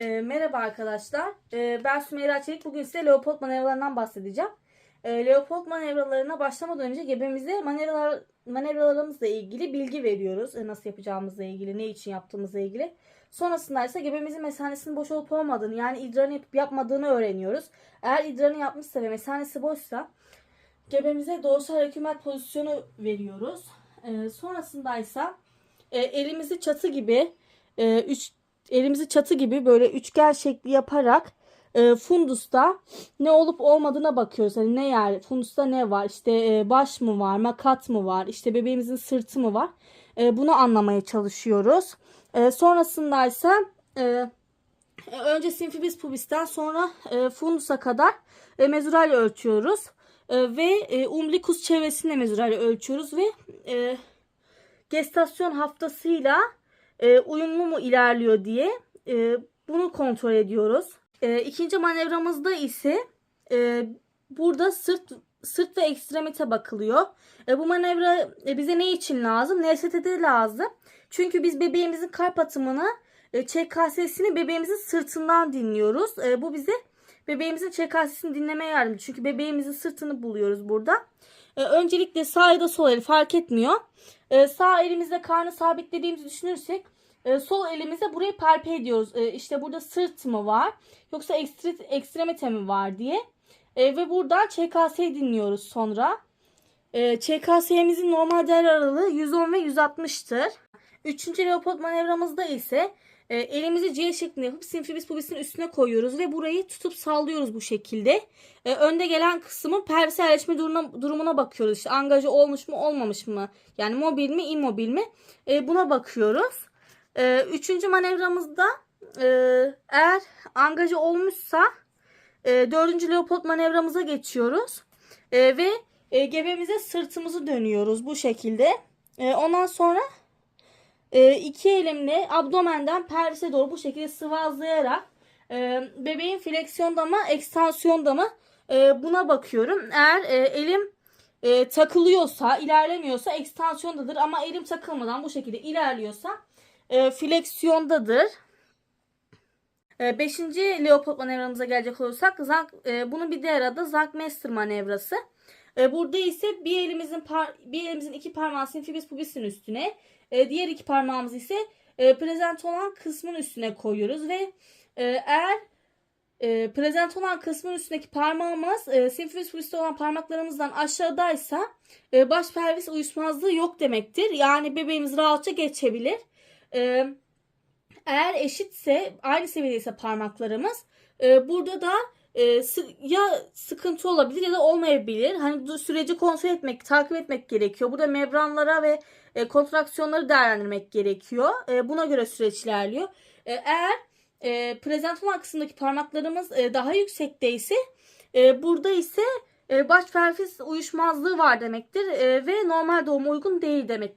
E, merhaba arkadaşlar. E, ben Sümeyra Çelik. Bugün size Leopold manevralarından bahsedeceğim. E, Leopold manevralarına başlamadan önce gebemize manevralar, manevralarımızla ilgili bilgi veriyoruz. E, nasıl yapacağımızla ilgili, ne için yaptığımızla ilgili. Sonrasında ise gebemizin mesanesinin boş olup olmadığını yani idrarını yapıp yapmadığını öğreniyoruz. Eğer idrarını yapmışsa ve mesanesi boşsa gebemize doğusal hükümet pozisyonu veriyoruz. E, sonrasında ise e, elimizi çatı gibi e, üç elimizi çatı gibi böyle üçgen şekli yaparak e, fundusta ne olup olmadığına bakıyoruz. Hani ne yer, fundusta ne var? İşte e, baş mı var, makat mı var? İşte bebeğimizin sırtı mı var? E, bunu anlamaya çalışıyoruz. E, sonrasında ise e, önce simfibis pubisten sonra e, fundusa kadar e, mezural ölçüyoruz. E, ve e, umbilikus çevresinde mezural ölçüyoruz ve e, gestasyon haftasıyla e, uyumlu mu ilerliyor diye e, bunu kontrol ediyoruz. E, ikinci manevramızda ise e, burada sırt sırt ve ekstremite bakılıyor. E, bu manevra e, bize ne için lazım? NST'de lazım. Çünkü biz bebeğimizin kalp atımını e, ÇKS'sini bebeğimizin sırtından dinliyoruz. E, bu bize bebeğimizin ÇKS'sini dinlemeye yardımcı. Çünkü bebeğimizin sırtını buluyoruz burada. E, öncelikle sağ ya da sol el fark etmiyor. E, sağ elimizde karnı sabitlediğimizi düşünürsek e, sol elimizde burayı palpe ediyoruz. E, işte burada sırt mı var yoksa ekstre, ekstremite mi var diye. E, ve buradan ÇKS'yi dinliyoruz sonra. E, ÇKS'mizin normal değer aralığı 110 ve 160'tır. Üçüncü Leopold manevramızda ise e, elimizi C şeklinde yapıp simfibis pubisinin üstüne koyuyoruz ve burayı tutup sallıyoruz bu şekilde. E, önde gelen kısmın pervis yerleşme durumuna, durumuna bakıyoruz. İşte angaja olmuş mu olmamış mı? Yani mobil mi immobil mi? E, buna bakıyoruz. E, üçüncü manevramızda e, eğer angaja olmuşsa e, dördüncü Leopold manevramıza geçiyoruz. E, ve e, gebemize sırtımızı dönüyoruz bu şekilde. E, ondan sonra e, iki elimle abdomenden pervise doğru bu şekilde sıvazlayarak e, bebeğin fleksiyonda mı ekstansiyonda mı e, buna bakıyorum. Eğer e, elim e, takılıyorsa ilerlemiyorsa ekstansiyondadır ama elim takılmadan bu şekilde ilerliyorsa e, fleksiyondadır. E, beşinci Leopold manevramıza gelecek olursak Zank, e, bunun bir diğer adı Zankmeister manevrası. E, burada ise bir elimizin par, bir elimizin iki parmağı simfibis pubis'in üstüne, e, diğer iki parmağımız ise e, prezent olan kısmın üstüne koyuyoruz ve e, eğer e, prezent olan kısmın üstündeki parmağımız e, simfibis pubis'te olan parmaklarımızdan aşağıdaysa e, baş pelvis uyuşmazlığı yok demektir. Yani bebeğimiz rahatça geçebilir. E, eğer eşitse aynı seviyedeyse parmaklarımız e, burada da e, ya sıkıntı olabilir ya da olmayabilir. Hani süreci kontrol etmek, takip etmek gerekiyor. Burada membranlara ve e, kontraksiyonları değerlendirmek gerekiyor. E, buna göre süreç ilerliyor. E, eğer e, prezent olan kısımdaki parmaklarımız e, daha yüksekteyse e, burada ise e, baş pelvis uyuşmazlığı var demektir e, ve normal doğuma uygun değil demek